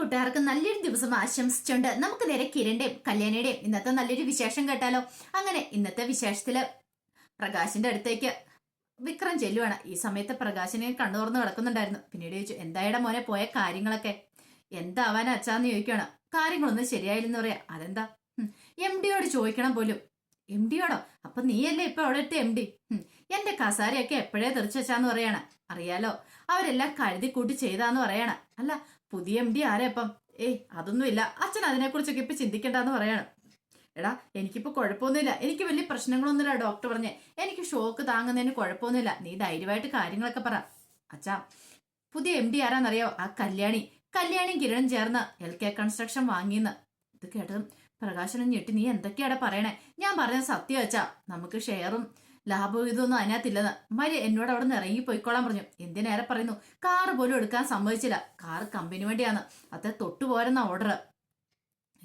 കൂട്ടുകാർക്ക് നല്ലൊരു ദിവസം ആശംസിച്ചുകൊണ്ട് നമുക്ക് നേരെ കിരണിന്റെയും കല്യാണിയുടെയും ഇന്നത്തെ നല്ലൊരു വിശേഷം കേട്ടാലോ? അങ്ങനെ ഇന്നത്തെ വിശേഷത്തിൽ പ്രകാശിന്റെ അടുത്തേക്ക് വിക്രം ചെല്ലുവാണ്. ഈ സമയത്ത് പ്രകാശിനെ കണ്ണുറന്ന് കിടക്കുന്നുണ്ടായിരുന്നു പിന്നീട് ചോദിച്ചു എന്തായുടെ മോനെ പോയ കാര്യങ്ങളൊക്കെ? എന്താവാൻ അച്ഛാന്ന് ചോദിക്കുകയാണ് കാര്യങ്ങളൊന്നും ശരിയായില്ലെന്ന് പറയാ. അതെന്താ? എം ഡിയോട് ചോദിക്കണം പോലും. എം ഡിയോടോ അപ്പൊ നീയല്ലേ ഇപ്പൊ അവിടെ എത്തിയ എം ഡി എന്റെ കസാരയൊക്കെ എപ്പോഴേ വെച്ചാന്ന് പറയാണ്. അറിയാലോ? അവരെല്ലാം കഴുതി കൂട്ടി ചെയ്താന്ന് പറയാണ്. അല്ല പുതിയ എം ഡി ആരാ ഇപ്പം? ഏയ് അതൊന്നുമില്ല. അച്ഛൻ അതിനെക്കുറിച്ചൊക്കെ ഇപ്പൊ ചിന്തിക്കണ്ടെന്ന് പറയാണ്. എടാ എനിക്കിപ്പോ കുഴപ്പമൊന്നുമില്ല. എനിക്ക് വലിയ പ്രശ്നങ്ങളൊന്നുമില്ല ഡോക്ടർ പറഞ്ഞേ. എനിക്ക് ഷോക്ക് താങ്ങുന്നതിന് കുഴപ്പമൊന്നുമില്ല. നീ ധൈര്യമായിട്ട് കാര്യങ്ങളൊക്കെ പറ. അച്ഛാ പുതിയ എം ഡി ആരാന്നറിയോ? ആ കല്യാണി. കല്യാണിയും കിരണും ചേർന്ന് എൽ കെ കൺസ്ട്രക്ഷൻ വാങ്ങിയെന്ന് ഇത് കേട്ടതും പ്രകാശനം ഞെട്ടി. നീ എന്തൊക്കെയാടാ പറയണേ? ഞാൻ പറഞ്ഞ സത്യം വെച്ചാ നമുക്ക് ഷെയറും ലാഭവും ഇതൊന്നും അതിനകത്തില്ലെന്ന്. മരി എന്നോട് അവിടെ നിന്ന് ഇറങ്ങി പോയിക്കോളാൻ പറഞ്ഞു എന്തിനേറെ പറയുന്നു? കാറ് പോലും എടുക്കാൻ സമ്മതിച്ചില്ല. കാറ് കമ്പനി വേണ്ടിയാണ്. അത് തൊട്ടുപോരെന്ന ഓർഡർ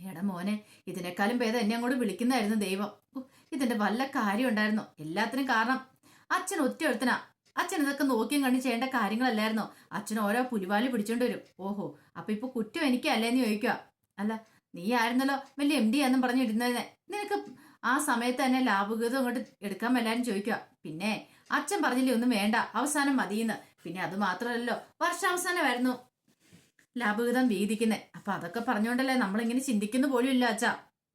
എടാ മോനെ ഇതിനേക്കാളും ഭേദം എന്നെ അങ്ങോട്ട് വിളിക്കുന്നതായിരുന്നു ദൈവം. ഇതിന്റെ വല്ല കാര്യം ഉണ്ടായിരുന്നു? എല്ലാത്തിനും കാരണം. അച്ഛൻ ഒറ്റ അച്ഛൻ ഇതൊക്കെ നോക്കിയും കണ്ടു ചെയ്യേണ്ട കാര്യങ്ങളല്ലായിരുന്നോ? അച്ഛൻ ഓരോ പുലിവാലി പിടിച്ചോണ്ട് വരും. ഓഹോ അപ്പൊ ഇപ്പൊ കുറ്റം എനിക്കല്ലേന്ന് ചോദിക്കുക അല്ല നീ ആയിരുന്നല്ലോ വലിയ എം ഡി ആന്നും പറഞ്ഞിരുന്നതിനെ. നിനക്ക് ആ സമയത്ത് തന്നെ ലാഭഗീതം അങ്ങോട്ട് എടുക്കാൻ വല്ലാനും ചോദിക്കുക പിന്നെ അച്ഛൻ പറഞ്ഞില്ലേ ഒന്നും വേണ്ട അവസാനം മതിയെന്ന്. പിന്നെ അത് മാത്രമല്ലല്ലോ വർഷാവസാനമായിരുന്നു ലാഭഗീതം വീതിക്കുന്നത് അപ്പൊ അതൊക്കെ പറഞ്ഞുകൊണ്ടല്ലേ നമ്മളിങ്ങനെ ചിന്തിക്കുന്ന പോലും ഇല്ല അച്ഛ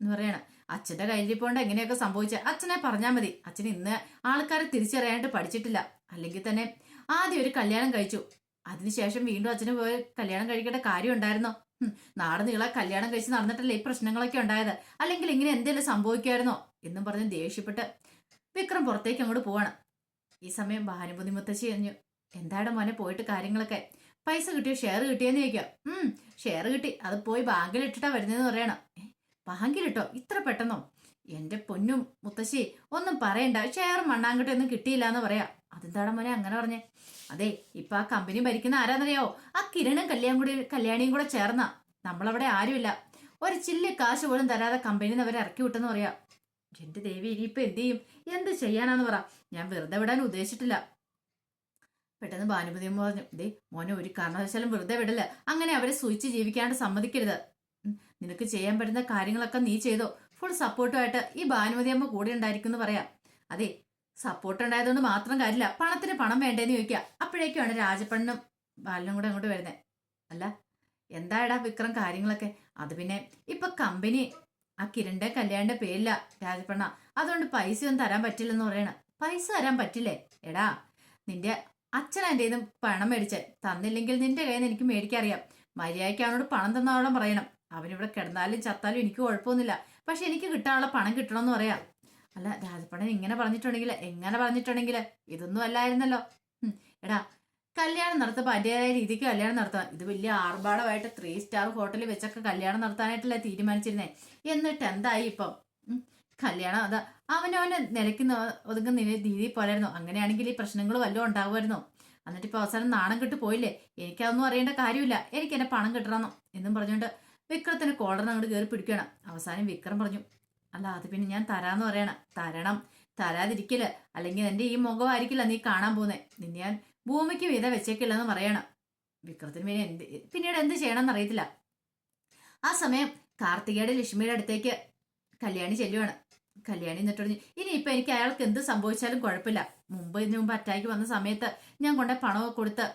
എന്ന് പറയണ. അച്ഛന്റെ കയ്യിരിപ്പോണ്ട് എങ്ങനെയൊക്കെ സംഭവിച്ച? അച്ഛനെ പറഞ്ഞാൽ മതി. അച്ഛൻ ഇന്ന് ആൾക്കാരെ തിരിച്ചറിയാനായിട്ട് പഠിച്ചിട്ടില്ല. അല്ലെങ്കിൽ തന്നെ ആദ്യം ഒരു കല്യാണം കഴിച്ചു. അതിനുശേഷം വീണ്ടും അച്ഛന് പോയി കല്യാണം കഴിക്കേണ്ട കാര്യം ഉണ്ടായിരുന്നോ? നാട് നീളെ കല്യാണം കഴിച്ച് നടന്നിട്ടല്ലേ ഈ പ്രശ്നങ്ങളൊക്കെ ഉണ്ടായത്? അല്ലെങ്കിൽ ഇങ്ങനെ എന്തെങ്കിലും സംഭവിക്കുമായിരുന്നോ? എന്നും പറഞ്ഞ് ദേഷ്യപ്പെട്ട് വിക്രം പുറത്തേക്ക് അങ്ങോട്ട് പോവാണ്. ഈ സമയം ഭാനുപതി മുത്തശ്ശി കഴിഞ്ഞു എന്താടെ മോനെ പോയിട്ട് കാര്യങ്ങളൊക്കെ? പൈസ കിട്ടിയോ? ഷെയർ കിട്ടിയെന്ന് ചോദിക്കാം ഉം ഷെയർ കിട്ടി. അത് പോയി ബാങ്കിൽ ഇട്ടിട്ടാ വരുന്നതെന്ന് പറയണം. ബാങ്കിലിട്ടോ? ഇത്ര പെട്ടെന്നോ? എന്റെ പൊന്നും മുത്തശ്ശി ഒന്നും പറയണ്ട. ഷെയർ മണ്ണാങ്കട്ടൊന്നും കിട്ടിയില്ല എന്ന് പറയാ. അതെന്താടാ മോനെ അങ്ങനെ പറഞ്ഞേ? അതെ ഇപ്പൊ ആ കമ്പനി ഭരിക്കുന്ന ആരാന്നറിയോ ആ കിരണും കല്യാണം കൂടി കല്യാണിയും കൂടെ ചേർന്ന. നമ്മളവിടെ ആരുമില്ല. ഒരു ചില്ലി കാശ് പോലും തരാതെ കമ്പനിന്ന് അവരെ ഇറക്കി വിട്ടെന്ന് പറയാ. എന്റെ ദേവി ഇനിയിപ്പോ എന്ത് ചെയ്യും? എന്ത് ചെയ്യാനാന്ന് പറ. ഞാൻ വെറുതെ വിടാൻ ഉദ്ദേശിച്ചിട്ടില്ല. പെട്ടെന്ന് ഭാനുപതി പറഞ്ഞു ദേ മോനെ ഒരു കാരണവശാലും വെറുതെ വിടില്ല. അങ്ങനെ അവരെ സൂചിച്ച് ജീവിക്കാണ്ട് സമ്മതിക്കരുത്. നിനക്ക് ചെയ്യാൻ പറ്റുന്ന കാര്യങ്ങളൊക്കെ നീ ചെയ്തോ? ഫുൾ സപ്പോർട്ടുമായിട്ട് ഈ ഭാനുമതി അമ്മ കൂടെ ഉണ്ടായിരിക്കും എന്ന് പറയാം. അതെ സപ്പോർട്ട് ഉണ്ടായതുകൊണ്ട് മാത്രം കാര്യമില്ല. പണത്തിന് പണം വേണ്ടേന്ന് ചോദിക്കുക അപ്പോഴേക്കുമാണ് രാജപ്പണ്ണും ബാലനും കൂടെ അങ്ങോട്ട് വരുന്നത് അല്ല എന്തായടാ വിക്രം കാര്യങ്ങളൊക്കെ? അത് പിന്നെ ഇപ്പൊ കമ്പനി ആ കിരണ്ടെ കല്യാണിന്റെ പേരില്ല രാജപ്പണ്ണ. അതുകൊണ്ട് പൈസ ഒന്നും തരാൻ പറ്റില്ലെന്ന് പറയണ. പൈസ തരാൻ പറ്റില്ലേ? എടാ നിന്റെ അച്ഛൻ എന്റെ പണം മേടിച്ച്. തന്നില്ലെങ്കിൽ നിന്റെ കയ്യിൽ നിന്ന് എനിക്ക് മേടിക്കറിയാം. മര്യാദയ്ക്ക് അവനോട് പണം തന്നവളം പറയണം. അവനിവിടെ കിടന്നാലും ചത്താലും എനിക്ക് കുഴപ്പമൊന്നുമില്ല. പക്ഷെ എനിക്ക് കിട്ടാനുള്ള പണം കിട്ടണമെന്ന് പറയാം. അല്ല രാജപ്പണൻ ഇങ്ങനെ പറഞ്ഞിട്ടുണ്ടെങ്കിൽ എങ്ങനെ പറഞ്ഞിട്ടുണ്ടെങ്കിൽ ഇതൊന്നും അല്ലായിരുന്നല്ലോ. എടാ കല്യാണം നടത്തുമ്പോൾ അതിന്റെതായ രീതിക്ക് കല്യാണം നടത്താം ഇത് വലിയ ആർഭാടമായിട്ട് ത്രീ സ്റ്റാർ ഹോട്ടലിൽ വെച്ചൊക്കെ കല്യാണം നടത്താനായിട്ടല്ലേ തീരുമാനിച്ചിരുന്നേ. എന്നിട്ട് എന്തായി ഇപ്പം? കല്യാണം അതാ അവനവനെ നിലയ്ക്കുന്ന ഒതുങ്ങുന്ന രീതി പോലായിരുന്നു. അങ്ങനെയാണെങ്കിൽ ഈ പ്രശ്നങ്ങൾ വല്ലതും ഉണ്ടാകുമായിരുന്നു എന്നിട്ട് ഇപ്പോൾ അവസാനം നാണം കിട്ടു പോയില്ലേ? എനിക്കതൊന്നും അറിയേണ്ട കാര്യമില്ല. എനിക്ക് എന്നെ പണം കിട്ടണമെന്നോ? എന്നും പറഞ്ഞുകൊണ്ട് വിക്രത്തിന് കോളറിന് അങ്ങോട്ട് കയറി പിടിക്കണം അവസാനം വിക്രം പറഞ്ഞു അല്ല അത് പിന്നെ ഞാൻ തരാന്ന് പറയണം. തരണം. തരാതിരിക്കൽ. അല്ലെങ്കിൽ എന്റെ ഈ മുഖമായിരിക്കില്ല നീ കാണാൻ പോകുന്നേ. നിന്നെ ഞാൻ ഭൂമിക്ക് വിധ വെച്ചേക്കില്ലെന്ന് പറയണം. വിക്രത്തിന് പിന്നെ എന്ത് പിന്നീട് എന്ത് ചെയ്യണമെന്ന് അറിയത്തില്ല. ആ സമയം കാർത്തികയുടെ ലക്ഷ്മിയുടെ അടുത്തേക്ക് കല്യാണി ചെല്ലുവാണ്. കല്യാണി എന്നിട്ട് പറഞ്ഞു ഇനി ഇപ്പൊ എനിക്ക് അയാൾക്ക് എന്ത് സംഭവിച്ചാലും കുഴപ്പമില്ല. മുമ്പ് ഇതിനു മുമ്പ് അറ്റാക്ക് വന്ന സമയത്ത് ഞാൻ കൊണ്ട പണമൊക്കെ കൊടുത്ത്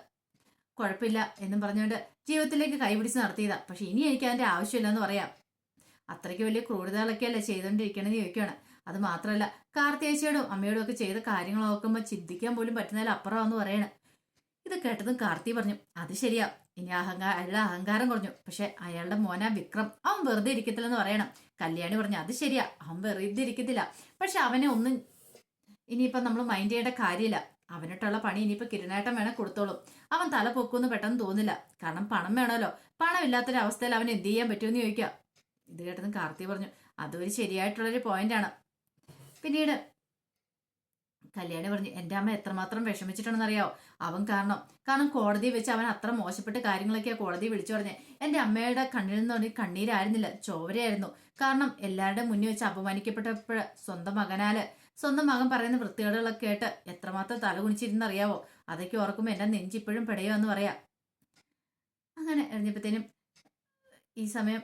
കുഴപ്പമില്ല എന്നും പറഞ്ഞുകൊണ്ട് ജീവിതത്തിലേക്ക് കൈപിടിച്ച് നടത്തിയതാ. പക്ഷെ ഇനി എനിക്ക് അതിന്റെ ആവശ്യമില്ലെന്ന് പറയാം. അത്രയ്ക്ക് വലിയ ക്രൂരതകളൊക്കെ അല്ലേ ചെയ്തുകൊണ്ടിരിക്കണമെന്ന് ചോദിക്കുകയാണ് അത് മാത്രമല്ല കാർത്തിയേച്ചിയോടും അമ്മയോടും ഒക്കെ ചെയ്ത കാര്യങ്ങൾ നോക്കുമ്പോൾ ചിന്തിക്കാൻ പോലും പറ്റുന്നതിൽ അപ്പുറമാന്ന് പറയണേ. ഇത് കേട്ടതും കാർത്തി പറഞ്ഞു അത് ശരിയാ. ഇനി അഹങ്കാര അയാളുടെ അഹങ്കാരം കുറഞ്ഞു. പക്ഷെ അയാളുടെ മോന വിക്രം. അവൻ വെറുതെ ഇരിക്കത്തില്ലെന്ന് പറയണം. കല്യാണി പറഞ്ഞു അത് ശരിയാ. അവൻ വെറുതെ ഇരിക്കത്തില്ല. പക്ഷെ അവനെ ഒന്നും ഇനിയിപ്പം നമ്മൾ മൈൻഡ് ചെയ്യേണ്ട കാര്യമില്ല. അവനിട്ടുള്ള പണി ഇനിയിപ്പോൾ കിരണേട്ടം വേണേൽ കൊടുത്തോളും. അവൻ തല പൊക്കുമെന്ന് പെട്ടെന്ന് തോന്നില്ല. കാരണം പണം വേണമല്ലോ. പണമില്ലാത്തൊരവസ്ഥയിൽ അവൻ എന്ത് ചെയ്യാൻ പറ്റുമെന്ന് ചോദിക്കുക. ഇത് കേട്ടതും കാർത്തി പറഞ്ഞു അതൊരു ശരിയായിട്ടുള്ളൊരു പോയിന്റാണ് പിന്നീട് കല്യാണി പറഞ്ഞു എന്റെ അമ്മ എത്രമാത്രം വിഷമിച്ചിട്ടുണ്ടെന്നറിയാവോ? അവൻ കാരണം കാരണം കോടതി വെച്ച് അവൻ അത്ര മോശപ്പെട്ട കാര്യങ്ങളൊക്കെയാണ് കോടതി വിളിച്ചു പറഞ്ഞത് എന്റെ അമ്മയുടെ കണ്ണിൽ നിന്ന് പറഞ്ഞ് കണ്ണീരായിരുന്നില്ല ചോരയായിരുന്നു. കാരണം എല്ലാവരുടെ മുന്നിൽ വെച്ച് അപമാനിക്കപ്പെട്ടപ്പോൾ സ്വന്തം മകനാൽ സ്വന്തം മകൻ പറയുന്ന വൃത്തികേടുകളൊക്കെ കേട്ട് എത്രമാത്രം തലകുണിച്ചിരുന്നറിയാവോ അതൊക്കെ ഓർക്കുമ്പോൾ എന്റെ നെഞ്ചിപ്പോഴും പിടയോ എന്ന് പറയാം. അങ്ങനെ എറിഞ്ഞപ്പോഴത്തേനും ഈ സമയം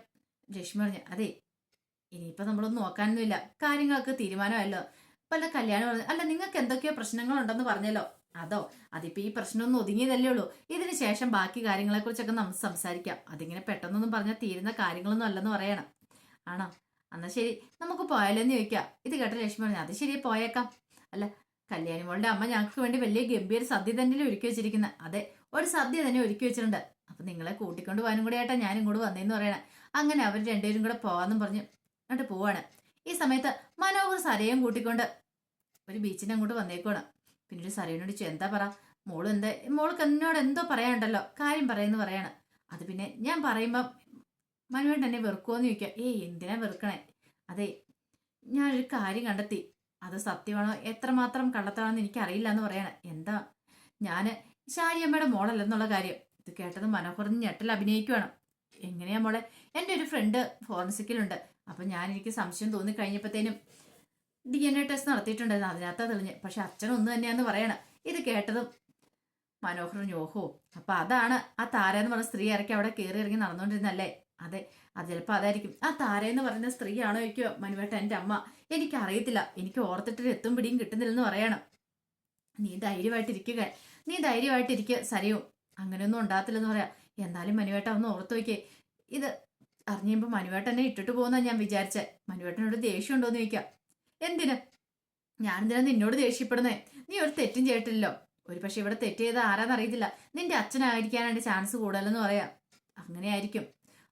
രശ്മി പറഞ്ഞു അതെ ഇനിയിപ്പോൾ നമ്മളൊന്നും നോക്കാനൊന്നുമില്ല. കാര്യങ്ങളൊക്കെ തീരുമാനമല്ലോ പല കല്യാണം അല്ല നിങ്ങൾക്ക് എന്തൊക്കെയോ പ്രശ്നങ്ങളുണ്ടെന്ന് പറഞ്ഞല്ലോ. അതോ അതിപ്പോ ഈ പ്രശ്നമൊന്നും ഒതുങ്ങിയതല്ലേ ഉള്ളൂ. ഇതിന് ശേഷം ബാക്കി കാര്യങ്ങളെക്കുറിച്ചൊക്കെ നമുക്ക് സംസാരിക്കാം. അതിങ്ങനെ പെട്ടെന്നൊന്നും പറഞ്ഞാൽ തീരുന്ന കാര്യങ്ങളൊന്നും അല്ലെന്ന് പറയണം. ആണോ? എന്നാ ശരി നമുക്ക് പോയാലെന്ന് ചോദിക്കാം. ഇത് കേട്ട ലക്ഷ്മി പറഞ്ഞു അത് ശരി പോയേക്കാം. അല്ല കല്യാണി മോളുടെ അമ്മ ഞങ്ങൾക്ക് വേണ്ടി വലിയ ഗംഭീര സദ്യ തന്നെ ഒരുക്കി വെച്ചിരിക്കുന്നത് അതെ ഒരു സദ്യ തന്നെ ഒരുക്കി വെച്ചിട്ടുണ്ട്. അപ്പൊ നിങ്ങളെ കൂട്ടിക്കൊണ്ട് പോകാനും കൂടെ ആയിട്ടാ ഞാൻ ഇങ്ങോട്ട് വന്നേന്ന് പറയണേ. അങ്ങനെ അവർ രണ്ടുപേരും കൂടെ പോവാന്നും പറഞ്ഞു എന്നിട്ട് പോവാണ്. ഈ സമയത്ത് മനോഹർ സരയും കൂട്ടിക്കൊണ്ട് ഒരു ബീച്ചിനെ അങ്ങോട്ട് വന്നേക്കുവാണ്. പിന്നീട് സരയോട് ചോദിച്ചു എന്താ പറ? മോൾ എന്താ? മോൾക്ക് എന്നോട് എന്തോ പറയാനുണ്ടല്ലോ? കാര്യം പറയുന്നു പറയാണ്. അത് പിന്നെ ഞാൻ പറയുമ്പം മനുവേണ്ട എന്നെ വെറുക്കുമോന്ന് ചോദിക്കുക. ഏയ് എന്തിനാ വെറുക്കണേ? അതെ ഞാനൊരു കാര്യം കണ്ടെത്തി. അത് സത്യമാണോ? എത്രമാത്രം കള്ളത്താണെന്ന് എനിക്കറിയില്ല എന്ന് പറയണേ. എന്താ? ഞാൻ ശാരിയമ്മയുടെ മോളല്ലെന്നുള്ള കാര്യം. കേട്ടത് മനോഹറിന് ഞെട്ടൽ അഭിനയിക്കുവാണ്. എങ്ങനെയാ മോളെ? എന്റെ ഒരു ഫ്രണ്ട് ഫോറൻസിക്കിലുണ്ട് അപ്പം ഞാൻ എനിക്ക് സംശയം തോന്നി കഴിഞ്ഞപ്പോഴത്തേനും ഡി എൻ എ ടെസ്റ്റ് നടത്തിയിട്ടുണ്ടായിരുന്നു. അതിനകത്താ തെളിഞ്ഞ്. പക്ഷെ അച്ഛൻ ഒന്ന് തന്നെയാന്ന് പറയണം. ഇത് കേട്ടതും മനോഹർ ഞോഹോ അപ്പം അതാണ് ആ താര എന്ന് പറഞ്ഞ സ്ത്രീ ഇറക്കി അവിടെ കയറി ഇറങ്ങി നടന്നുകൊണ്ടിരുന്നല്ലേ അതെ അത് ചിലപ്പോൾ അതായിരിക്കും. ആ താര എന്ന് പറയുന്ന സ്ത്രീയാണോ ചോദിക്കോ മനുവേട്ട എന്റെ അമ്മ. എനിക്കറിയത്തില്ല. എനിക്ക് ഓർത്തിട്ടൊരു എത്തും പിടിയും കിട്ടുന്നില്ലെന്ന് പറയണം. നീ ധൈര്യമായിട്ടിരിക്കുക നീ ധൈര്യമായിട്ടിരിക്കുക സരയും. അങ്ങനെയൊന്നും ഉണ്ടാകത്തില്ലെന്ന് പറയാം. എന്നാലും മനുവേട്ട ഒന്ന് ഓർത്തു നോക്കിയേ. ഇത് അറിഞ്ഞുമ്പോൾ മനുവേട്ടനെ ഇട്ടിട്ട് പോകുന്ന ഞാൻ വിചാരിച്ചേ. മനുവേട്ടനോട് ദേഷ്യം ഉണ്ടോന്ന് ചോദിക്കാം. എന്തിന്? ഞാനെന്തിനാ നിന്നോട് ദേഷ്യപ്പെടുന്നേ? നീ ഒരു തെറ്റും ചെയ്തിട്ടില്ലല്ലോ. ഒരു പക്ഷെ ഇവിടെ തെറ്റ് ചെയ്ത ആരാന്ന് അറിയത്തില്ല. നിന്റെ അച്ഛനായിരിക്കാനാണ് ചാൻസ് കൂടുതലെന്ന് പറയാം. അങ്ങനെ ആയിരിക്കും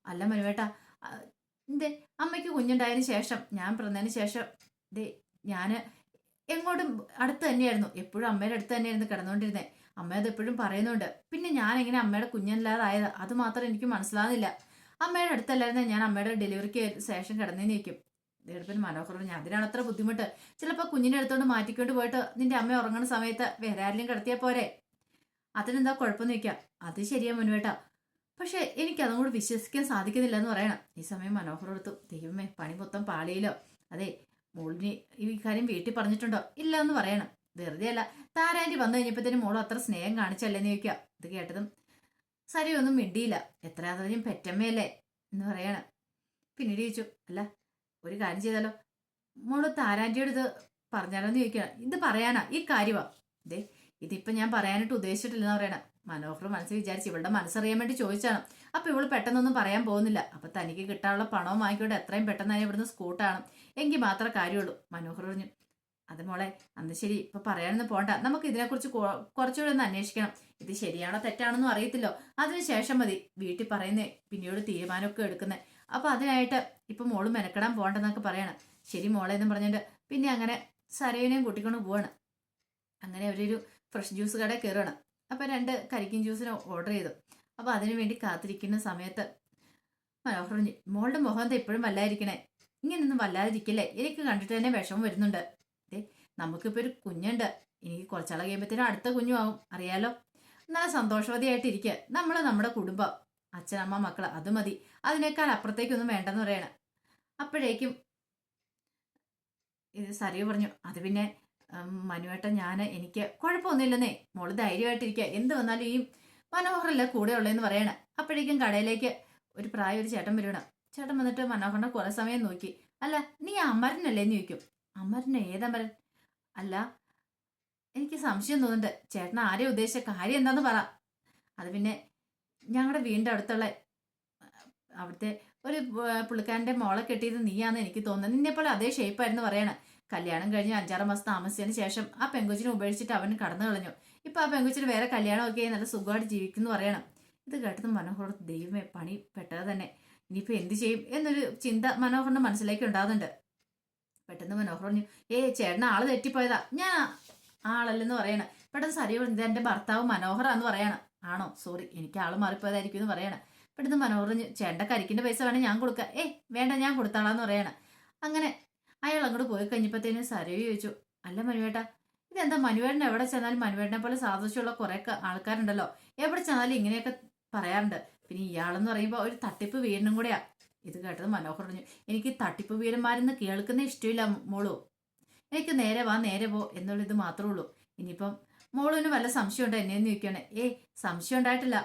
അല്ല മനുവേട്ട എന്തേ അമ്മയ്ക്ക് കുഞ്ഞുണ്ടായതിനു ശേഷം ഞാൻ പിറന്നതിന് ശേഷം ദേ ഞാൻ എങ്ങോട്ടും അടുത്ത് തന്നെയായിരുന്നു. എപ്പോഴും അമ്മയുടെ അടുത്ത് തന്നെയായിരുന്നു കിടന്നുകൊണ്ടിരുന്നത് അമ്മ അതെപ്പോഴും പറയുന്നുണ്ട്. പിന്നെ ഞാൻ എങ്ങനെ അമ്മയുടെ കുഞ്ഞല്ലാതായത്? അത് മാത്രം എനിക്ക് മനസ്സിലാകുന്നില്ല അമ്മയുടെ അടുത്തല്ലായിരുന്നേ ഞാൻ അമ്മയുടെ ഡെലിവറിക്ക് ശേഷം ദേടുപ്പിന് മനോഹർ പറഞ്ഞു അതിനാണ് അത്ര ബുദ്ധിമുട്ട്. ചിലപ്പോൾ കുഞ്ഞിനെ അടുത്തോണ്ട് മാറ്റിക്കൊണ്ട് പോയിട്ട് നിന്റെ അമ്മ ഉറങ്ങുന്ന സമയത്ത് വേറെ ആരെങ്കിലും കിടത്തിയാൽ പോരെ? അതിനെന്താ കുഴപ്പമെന്ന് വയ്ക്കാം അത് ശരിയാ മുൻവേട്ട പക്ഷെ എനിക്ക് അതും കൂടി വിശ്വസിക്കാൻ സാധിക്കുന്നില്ല എന്ന് പറയണം. ഈ സമയം മനോഹർ എടുത്തു. ദൈവമേ പണി മൊത്തം പാളിയിലോ അതെ മോളിന് ഈ കാര്യം വീട്ടിൽ പറഞ്ഞിട്ടുണ്ടോ? ഇല്ല എന്ന് പറയണം. വെറുതെ അല്ല താരാന്റി വന്നു കഴിഞ്ഞപ്പോഴത്തേനും മോളും അത്ര സ്നേഹം കാണിച്ചല്ലേന്ന് ചോദിക്കുക ഇത് കേട്ടതും സരി ഒന്നും മിണ്ടിയില്ല. എത്ര അത്രയും പെറ്റമ്മയല്ലേ എന്ന് പറയണം. പിന്നീട് ചോദിച്ചു അല്ല ഒരു കാര്യം ചെയ്താലോ? മോൾ താരാന്റിയോട് ഇത് പറഞ്ഞാലോ എന്ന് ചോദിക്കണം ഇത് പറയാനാ ഈ കാര്യമാ ദേ ഇതിപ്പോ ഞാൻ പറയാനായിട്ട് ഉദ്ദേശിച്ചിട്ടില്ലെന്ന് പറയണം. മനോഹർ മനസ്സിൽ വിചാരിച്ച് ഇവളുടെ മനസ്സറിയാൻ വേണ്ടി ചോദിച്ചാണ്. അപ്പൊ ഇവൾ പെട്ടെന്നൊന്നും പറയാൻ പോകുന്നില്ല. അപ്പൊ തനിക്ക് കിട്ടാനുള്ള പണവും വാങ്ങിക്കൊണ്ട് എത്രയും പെട്ടെന്ന് ഇവിടുന്ന് സ്കൂട്ടാണ്. എങ്കിൽ മാത്രമേ കാര്യമുള്ളൂ മനോഹർ പറഞ്ഞു. അത് മോളെ അന്ന് ശരി ഇപ്പൊ പറയാനൊന്നും പോണ്ട. നമുക്ക് ഇതിനെക്കുറിച്ച് കുറിച്ച് കുറച്ചുകൂടെ ഒന്ന് അന്വേഷിക്കണം. ഇത് ശരിയാണോ തെറ്റാണെന്നും അറിയത്തില്ലോ. അതിനുശേഷം മതി. വീട്ടിൽ പറയുന്നേ പിന്നീട് തീരുമാനമൊക്കെ എടുക്കുന്നത് അപ്പൊ അതിനായിട്ട് ഇപ്പൊ മോൾ മെനക്കെടാൻ പോകണ്ടെന്നൊക്കെ പറയണം. ശരി മോളെ എന്ന് പറഞ്ഞിട്ട് പിന്നെ അങ്ങനെ സരവിനെയും കൂട്ടിക്കൊണ്ട് പോവാണ്. അങ്ങനെ അവരൊരു ഫ്രഷ് ജ്യൂസ് കട കയറുകയാണ് അപ്പൊ രണ്ട് കരിക്കിൻ ജ്യൂസിന് ഓർഡർ ചെയ്തു. അപ്പൊ അതിനു വേണ്ടി കാത്തിരിക്കുന്ന സമയത്ത് മനോഹർ മോളുടെ മുഖം എന്താ ഇപ്പോഴും വല്ലാതിരിക്കണേ? ഇങ്ങനെയൊന്നും വല്ലാതിരിക്കില്ലേ? എനിക്ക് കണ്ടിട്ട് തന്നെ വിഷമം വരുന്നുണ്ട്. ഏ നമുക്കിപ്പോ ഒരു കുഞ്ഞുണ്ട്. എനിക്ക് കുറച്ചാൾ കഴിയുമ്പോഴത്തേനും അടുത്ത കുഞ്ഞുമാകും അറിയാലോ? നല്ല സന്തോഷവതിയായിട്ടിരിക്കുക നമ്മൾ നമ്മുടെ കുടുംബം അച്ഛനമ്മ മക്കൾ അത് മതി. അതിനേക്കാൾ അപ്പുറത്തേക്കൊന്നും വേണ്ടെന്ന് പറയണം. അപ്പോഴേക്കും ഇത് സരിയ പറഞ്ഞു അത് പിന്നെ മനുവേട്ട ഞാൻ എനിക്ക് കുഴപ്പമൊന്നുമില്ലെന്നേ. മോൾ ധൈര്യമായിട്ടിരിക്കുക എന്ത് വന്നാലും ഈ മനോഹറല്ല കൂടെ ഉള്ളതെന്ന് പറയണ. അപ്പോഴേക്കും കടയിലേക്ക് ഒരു പ്രായം ഒരു ചേട്ടൻ വരുവണം. ചേട്ടൻ വന്നിട്ട് മനോഹറിനെ കുറേ സമയം നോക്കി. അല്ല നീ അമരനല്ലേ? എന്ന് ചോദിക്കും. അമരൻ? ഏതമരൻ അല്ല എനിക്ക് സംശയം തോന്നുന്നുണ്ട്. ചേട്ടൻ ആരെ ഉദ്ദേശിച്ച കാര്യം എന്താന്ന് പറ. അത് പിന്നെ ഞങ്ങളുടെ വീടിന്റെ അടുത്തുള്ള അവിടുത്തെ ഒരു പുള്ളിക്കാരന്റെ മോളെ കെട്ടിയത് നീയാന്ന് എനിക്ക് തോന്നുന്നത് നിന്നെപ്പോലെ അതേ ഷേപ്പായിരുന്നു പറയണ. കല്യാണം കഴിഞ്ഞ് അഞ്ചാറ് മാസം താമസിച്ചതിന് ശേഷം ആ പെങ്കുച്ചിനെ ഉപേക്ഷിച്ചിട്ട് അവൻ കടന്നു കളഞ്ഞു. ഇപ്പൊ ആ പെങ്കുച്ചിന് വേറെ കല്യാണമൊക്കെ നല്ല സുഖമായിട്ട് ജീവിക്കുന്നു പറയണം. ഇത് കേട്ടത് മനോഹർ ദൈവമേ പണി പെട്ടത് തന്നെ. ഇനിയിപ്പോ എന്ത് ചെയ്യും എന്നൊരു ചിന്ത മനോഹറിന്റെ മനസ്സിലേക്ക് ഉണ്ടാകുന്നുണ്ട് പെട്ടെന്ന് മനോഹർ പറഞ്ഞു ഏ ചേട്ടൻ ആൾ തെറ്റിപ്പോയതാ. ഞാൻ ആളല്ലെന്ന് പറയണ. പെട്ടെന്ന് സരി പറഞ്ഞു ഇത് എന്റെ ഭർത്താവ് മനോഹറാന്ന് പറയണ. ആണോ? സോറി എനിക്ക് ആൾ മാറിപ്പോയതായിരിക്കും എന്ന് പറയണ. പെട്ടെന്ന് മനോഹർ പറഞ്ഞു ചേട്ടന്റെ കരിക്കിന്റെ പൈസ വേണേ ഞാൻ കൊടുക്ക. ഏ വേണ്ട ഞാൻ കൊടുത്താളാന്ന് പറയണ. അങ്ങനെ അയാൾ അങ്ങോട്ട് പോയി കഴിഞ്ഞപ്പോഴത്തേനും സരവി ചോദിച്ചു അല്ല മനുവേട്ട ഇതെന്താ മനുവേട്ടൻ എവിടെ ചെന്നാലും മനുവേട്ടനെ പോലെ സാദൃശ്യമുള്ള കുറെ ആൾക്കാരുണ്ടല്ലോ. എവിടെ ചെന്നാലും ഇങ്ങനെയൊക്കെ പറയാറുണ്ട്. പിന്നെ ഇയാളെന്ന് പറയുമ്പോൾ ഒരു തട്ടിപ്പ് വീരനും കൂടെയാ. ഇത് കേട്ടത് മനോഹർ പറഞ്ഞു എനിക്ക് തട്ടിപ്പ് വീരന്മാരെന്ന് കേൾക്കുന്ന ഇഷ്ടമില്ല മോളു. എനിക്ക് നേരെ വാ നേരെ പോ എന്നുള്ള ഇത് മാത്രമേ ഉള്ളൂ. ഇനിയിപ്പം മോളിന് വല്ല സംശയം ഉണ്ടോ എന്നെയെന്ന് ചോദിക്കുകയാണ്. ഏ സംശയം ഉണ്ടായിട്ടില്ല.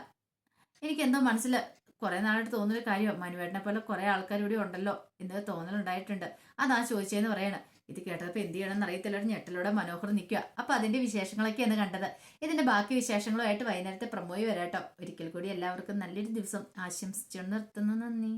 എനിക്ക് എന്തോ മനസ്സിൽ കുറെ നാളായിട്ട് തോന്നുന്ന ഒരു കാര്യം മനുവേട്ടനെ പോലെ കുറെ ആൾക്കാർ ഇവിടെ ഉണ്ടല്ലോ എന്ന് തോന്നലുണ്ടായിട്ടുണ്ട് അതാ ചോദിച്ചതെന്ന് പറയണ. ഇത് കേട്ടപ്പോൾ എന്ത് ചെയ്യണമെന്ന് അറിയത്തില്ല. ഒരു ഞെട്ടലോടെ മനോഹർ നിൽക്കുക. അതിന്റെ വിശേഷങ്ങളൊക്കെയാണ് കണ്ടത്. ഇതിന്റെ ബാക്കി വിശേഷങ്ങളുമായിട്ട് വൈകുന്നേരത്തെ പ്രമോയി വരാട്ടോ ഒരിക്കൽ കൂടി എല്ലാവർക്കും നല്ലൊരു ദിവസം ആശംസിച്ചു നിർത്തുന്നു. നന്ദി.